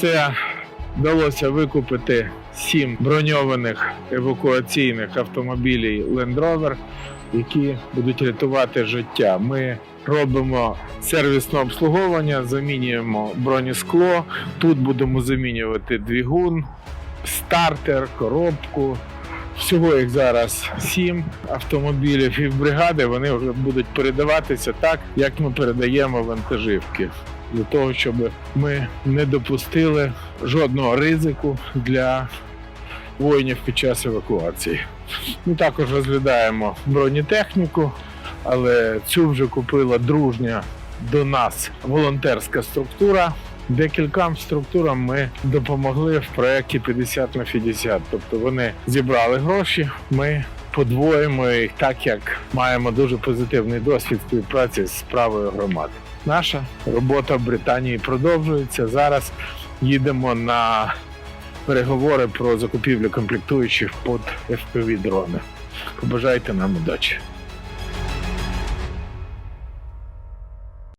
це вдалося викупити сім броньованих евакуаційних автомобілів Land Rover, які будуть рятувати життя. Ми робимо сервісне обслуговування, замінюємо бронескло. Тут будемо замінювати двигун, стартер, коробку. Всього їх зараз сім автомобілів і бригади вони вже будуть передаватися так, як ми передаємо вантажівки, для того, щоб ми не допустили жодного ризику для воїнів під час евакуації. Ми також розглядаємо бронетехніку, але цю вже купила дружня до нас волонтерська структура. Декільком структурам ми допомогли в проєкті 50 на 50. Тобто вони зібрали гроші. Ми подвоїмо їх так, як маємо дуже позитивний досвід співпраці з правою громади. Наша робота в Британії продовжується. Зараз їдемо на переговори про закупівлю комплектуючих під FPV дрони. Побажайте нам удачі.